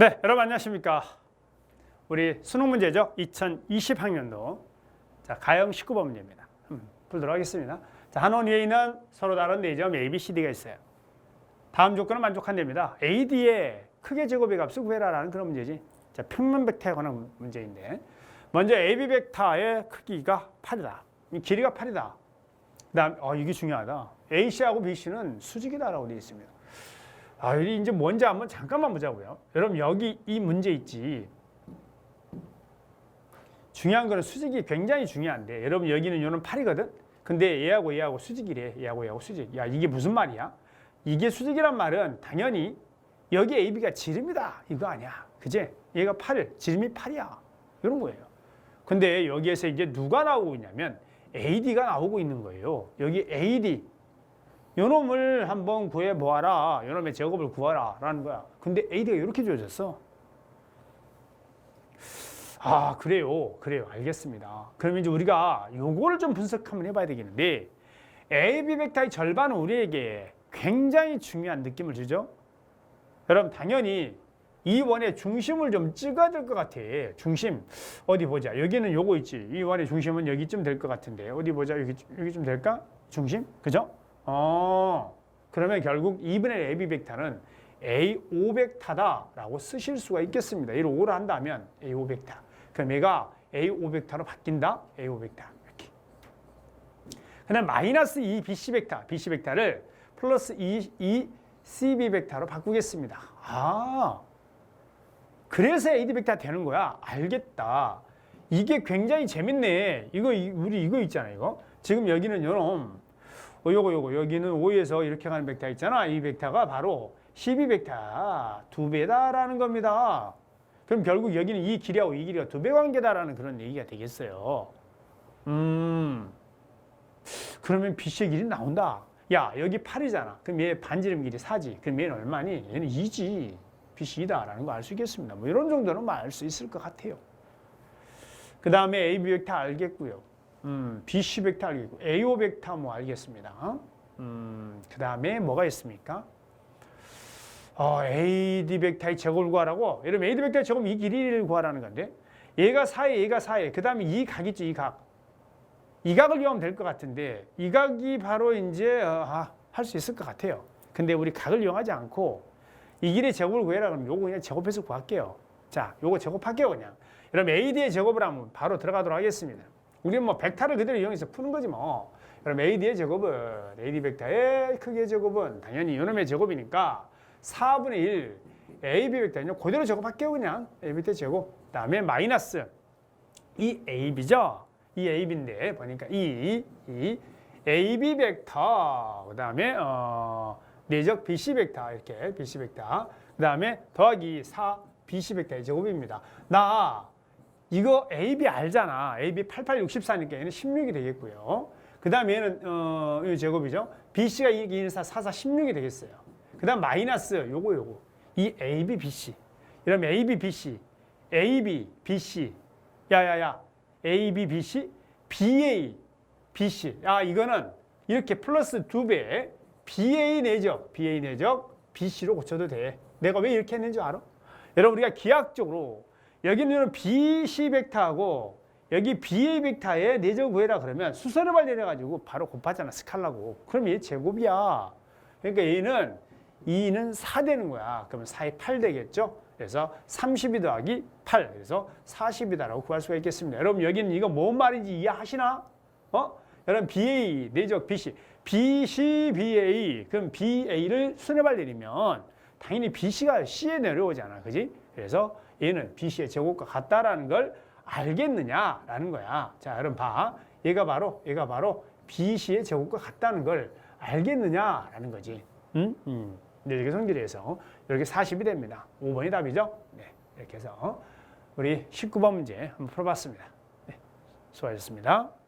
네, 여러분 안녕하십니까? 우리 수능 문제죠. 2020학년도 자 가형 19번 문제입니다. 음, 풀도록 하겠습니다. 자, 한원 위에 있는 서로 다른 네점 A, B, C, D가 있어요. 다음 조건은 만족한답니다. AD의 크게 제곱의 값을 구해라라는 그런 문제지. 자, 평면 벡터에 관한 문제인데 먼저 AB 벡터의 크기가 8이다. 이 길이가 8이다. 그다음 어 이게 중요하다. AC하고 BC는 수직이다라고 되어 있습니다. 아, 이 이제 뭔지 한번 잠깐만 보자고요. 여러분 여기 이 문제 있지. 중요한 거는 수직이 굉장히 중요한데 여러분 여기는 요는 8이거든. 근데 얘하고 얘하고 수직이래. 얘하고 얘하고 수직. 야 이게 무슨 말이야? 이게 수직이란 말은 당연히 여기 AB가 지름이다. 이거 아니야. 그제? 얘가 8, 지름이 8이야. 이런 거예요. 근데 여기에서 이제 누가 나오고 있냐면 AD가 나오고 있는 거예요. 여기 AD 요놈을 한번 구해 보아라. 요놈의 제곱을 구하라. 라는 거야. 근데 AD가 이렇게 주어졌어. 아, 그래요. 그래요. 알겠습니다. 그러면 이제 우리가 요거를 좀 분석 한번 해봐야 되겠는데 AB 벡터의 절반은 우리에게 굉장히 중요한 느낌을 주죠. 여러분 당연히 이 원의 중심을 좀 찍어야 될 것 같아. 중심 어디 보자. 여기는 요거 있지. 이 원의 중심은 여기쯤 될 것 같은데 어디 보자. 여기 여기쯤 될까? 중심? 그죠? 어. 그러면 결국 2분의 AB 벡터는 A5 벡터다라고 쓰실 수가 있겠습니다. 이를 5로 한다면 A5 벡터. 그럼 얘가 A5 벡터로 바뀐다. A5 벡터. 이렇게. 그다음 마이너스 2 BC 벡터. BC 벡터를 플러스 2, 2 CB 벡터로 바꾸겠습니다. 아. 그래서 AD 벡터 되는 거야. 알겠다. 이게 굉장히 재밌네. 이거 이- 우리 이거 있잖아, 이거. 지금 여기는 요놈 어, 요거 요거 여기는 5에서 이렇게 가는 벡터 있잖아. 이 벡터가 바로 12 벡터 두 배다라는 겁니다. 그럼 결국 여기는 이 길이하고 이 길이가 두 배 관계다라는 그런 얘기가 되겠어요. 음. 그러면 BC의 길이 나온다. 야, 여기 8이잖아. 그럼 얘 반지름 길이 4지. 그럼 얘는 얼마니? 얘는 2지. BC 2다라는 거 알 수 있겠습니다. 뭐 이런 정도는 알수 있을 것 같아요. 그 다음에 AB 벡터 알겠고요. 음, BC 벡터 알겠고, AO 벡터 뭐 알겠습니다. 음, 그 다음에 뭐가 있습니까? 어, AD 벡터의 제곱을 구하라고. 여러분 AD 벡터의 제곱 이 길이를 구하라는 건데, 얘가 4에 얘가 4에 그 다음에 이각 있죠, 이 각. 이 각을 이용하면 될 것 같은데, 이 각이 바로 이제 어, 아, 할 수 있을 것 같아요. 근데 우리 각을 이용하지 않고 이 길의 제곱을 구해라 그러면 요거 그냥 제곱해서 구할게요. 자, 요거 제곱할게요, 그냥. 여러분 AD의 제곱을 하면 바로 들어가도록 하겠습니다. 우리는 뭐 벡터를 그대로 이용해서 푸는 거지 뭐. 그럼 AD의 제곱은 AD 벡터의 크기의 제곱은 당연히 이놈의 제곱이니까 4분의 1 AB 벡터는요. 그대로 제곱할게요, 그냥. AB 벡터 제곱. 그다음에 마이너스 이 AB죠. 이 AB인데 보니까 이, 이 AB 벡터 그다음에 어, 내적 BC 벡터 이렇게 BC 벡터 그다음에 더하기 4 BC 벡터의 제곱입니다. 나 이거 AB 알잖아. AB 88, 64니까 얘는 16이 되겠고요. 그 다음에 얘는, 어, 이 제곱이죠. BC가 2, 2, 4, 4, 4, 16이 되겠어요. 그 다음 마이너스 요거, 요거. 이 AB, BC. 이러면 AB, BC. AB, BC. 야, 야, 야. AB, BC. BA, BC. 야, 이거는 이렇게 플러스 두 배. BA 내적, BA 내적, BC로 고쳐도 돼. 내가 왜 이렇게 했는지 알아? 여러분, 우리가 기하학적으로 여기는 BC 벡터하고 여기 BA 벡터의 내적 구해라 그러면 수선을 내려가지고 바로 곱하잖아 스칼라고. 그럼 얘 제곱이야. 그러니까 얘는 2는 4 되는 거야. 그러면 4에 8 되겠죠? 그래서 32 더하기 8 그래서 40이다라고 구할 수가 있겠습니다. 여러분 여기는 이거 뭔 말인지 이해하시나? 어? 여러분 BA 내적 BC BC BA 그럼 BA를 순회발 내리면 당연히 BC가 C에 내려오잖아. 그지? 그래서 얘는 BC의 제곱과 같다라는 걸 알겠느냐라는 거야. 자, 여러분 봐. 얘가 바로 얘가 바로 BC의 제곱과 같다는 걸 알겠느냐라는 거지. 응? 음. 네, 이렇게 성질해서 이렇게 40이 됩니다. 5번이 답이죠? 네. 이렇게 해서 우리 19번 문제 한번 풀어봤습니다. 네. 수고하셨습니다.